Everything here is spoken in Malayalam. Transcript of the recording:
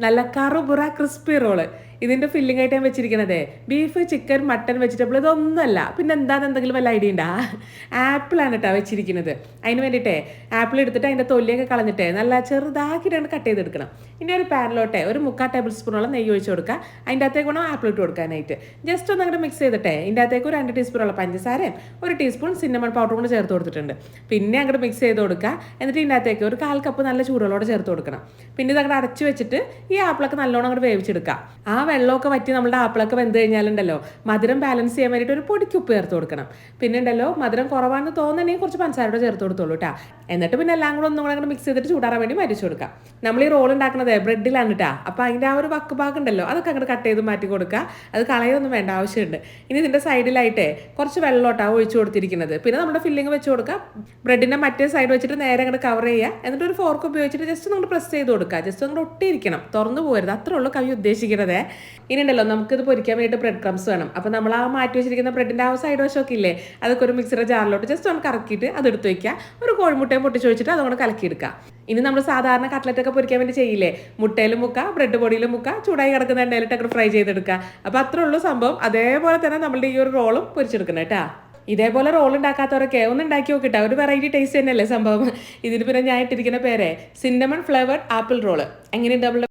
നല്ല കറുപുറ ക്രിസ്പി റോൾ ഇതിന്റെ ഫില്ലിംഗ് ആയിട്ട് ഞാൻ വെച്ചിരിക്കണതേ. ബീഫ് ചിക്കൻ മട്ടൺ വെജിറ്റബിൾ ഇതൊന്നുമല്ല. പിന്നെ എന്താണെന്ന് എന്തെങ്കിലും വല്ല ഐഡിയ ഉണ്ടാ? ആപ്പിളാണ് കേട്ടോ വെച്ചിരിക്കുന്നത് അതിന് വേണ്ടിയിട്ടേ ആപ്പിൾ എടുത്തിട്ട് അതിന്റെ തൊല്ലിയൊക്കെ കളഞ്ഞിട്ട് നല്ല ചെറുതാക്കിയിട്ടാണ് കട്ട് ചെയ്തെടുക്കണം. ഇനി ഒരു പാനിലോട്ടെ ഒരു മുക്കാൽ ടേബിൾ സ്പൂണോളം നെയ്യ് ഒഴിച്ച് കൊടുക്കുക അതിന്റെ അകത്തേക്ക് വേണം ആപ്പിൾ ഇട്ട് കൊടുക്കാനായിട്ട്. ജസ്റ്റ് ഒന്ന് അങ്ങോട്ട് മിക്സ് ചെയ്തിട്ടേ ഇതിന്റെ അകത്തേക്ക് ഒരു രണ്ട് ടീസ്പൂണോളം പഞ്ചസാരയും ഒരു ടീസ്പൂൺ സിന്നമൺ പൗഡർ കൂടെ ചേർത്ത് കൊടുത്തിട്ടുണ്ട്. പിന്നെ അങ്ങോട്ട് മിക്സ് ചെയ്ത് കൊടുക്കുക. എന്നിട്ട് ഇതിന്റെ അകത്തേക്ക് ഒരു കാൽ കപ്പ് നല്ല ചൂടുകളോടെ ചേർത്ത് കൊടുക്കണം. പിന്നെ ഇത് അങ്ങോട്ട് അടച്ചു വെച്ചിട്ട് ഈ ആപ്പിളൊക്കെ നല്ലോണം അങ്ങോട്ട് വേവിച്ചെടുക്കുക. ആ വെള്ളമൊക്കെ വറ്റി നമ്മുടെ ആപ്പിളൊക്കെ വെന്ത് കഴിഞ്ഞാലുണ്ടല്ലോ മധുരം ബാലൻസ് ചെയ്യാൻ വേണ്ടിയിട്ട് ഒരു പൊടിക്ക് ഉപ്പ് ചേർത്ത് കൊടുക്കണം. പിന്നെ ഉണ്ടല്ലോ മധുരം കുറവാണെന്ന് തോന്നണമെങ്കിൽ കുറച്ച് പഞ്ചസാരയുടെ ചേർത്ത് കൊടുത്തോളൂ കേട്ടോ എന്നിട്ട് പിന്നെ എല്ലാം കൂടെ ഒന്നും കൂടെ മിക്സ് ചെയ്തിട്ട് ചൂടാറാൻ വേണ്ടി മരിച്ചു കൊടുക്കാം. നമ്മൾ ഈ റോൾ ഉണ്ടാക്കുന്നത് ബ്രെഡിലാണ് കേട്ടോ അപ്പോൾ അതിന്റെ ആ ഒരു വക്ക് ഭാഗം ഉണ്ടല്ലോ അതൊക്കെ അങ്ങോട്ട് കട്ട് ചെയ്ത് മാറ്റി കൊടുക്കുക. അത് കളയൊന്നും വേണ്ട ആവശ്യമുണ്ട്. ഇനി ഇതിന്റെ സൈഡിലായിട്ടേ കുറച്ച് വെള്ളോട്ടാ ഒഴിച്ചു കൊടുത്തിരിക്കുന്നത്. പിന്നെ നമ്മുടെ ഫില്ലിങ് വെച്ച് കൊടുക്കുക ബ്രെഡിന്റെ മറ്റേ സൈഡ് വെച്ചിട്ട് നേരെ അങ്ങോട്ട് കവർ ചെയ്യുക. എന്നിട്ട് ഒരു ഫോർക്ക് ഉപയോഗിച്ചിട്ട് ജസ്റ്റ് നമ്മൾ പ്രസ് ചെയ്ത് കൊടുക്കുക. ജസ്റ്റ് അങ്ങോട്ട് ഒട്ടിയിരിക്കണം. തുറന്നു പോകരുത്. അത്രേ ഉള്ളൂ കവി ഉദ്ദേശിക്കുന്നത്. ഇനി ഉണ്ടല്ലോ നമുക്കിത് പൊരിക്കാൻ വേണ്ടിയിട്ട് ബ്രെഡ് ക്രംസ് വേണം. അപ്പോൾ നമ്മൾ ആ മാറ്റി വെച്ചിരിക്കുന്ന ബ്രെഡിന്റെ ആ സൈഡ് വശമൊക്കെ ഇല്ലേ അതൊക്കെ ഒരു മിക്സിയുടെ ജാറിലോട്ട് ജസ്റ്റ് ഒന്ന് കറക്കിയിട്ട് അത് എടുത്ത് വയ്ക്കുക ഒരു കോഴിമുട്ടയും പൊട്ടിച്ച് വെച്ചിട്ട് അതുകൊണ്ട് കലക്കിയെടുക്കുക. ഇനി നമ്മൾ സാധാരണ കട്ട്ലറ്റ് ഒക്കെ പൊരിക്കാൻ വേണ്ടി ചെയ്യില്ലേ മുട്ടയിലും മുക്ക ബ്രെഡ് പൊടിയിലും മുക്ക ചൂടായി കിടക്കുന്ന എണ്ണയിലിട്ട് അങ്ങോട്ട് ഫ്രൈ ചെയ്തെടുക്കുക. അപ്പോൾ അത്രേ ഉള്ളൂ സംഭവം. അതേപോലെ തന്നെ നമ്മളുടെ ഈ ഒരു റോളും പൊരിച്ചെടുക്കണം കേട്ടോ. ഇതേപോലെ റോൾ ഉണ്ടാക്കാത്തവരൊക്കെ ഒന്ന് ഉണ്ടാക്കി നോക്കിട്ട. ഒരു വെറൈറ്റി ടേസ്റ്റ് തന്നെയല്ലേ സംഭവം. ഇതിന് പിന്നെ ഞാൻ ഇട്ടിരിക്കുന്ന പേരെ സിന്നമൺ ഫ്ലേവേർഡ് ആപ്പിൾ റോൾ എങ്ങനെയുണ്ട് നമ്മളുടെ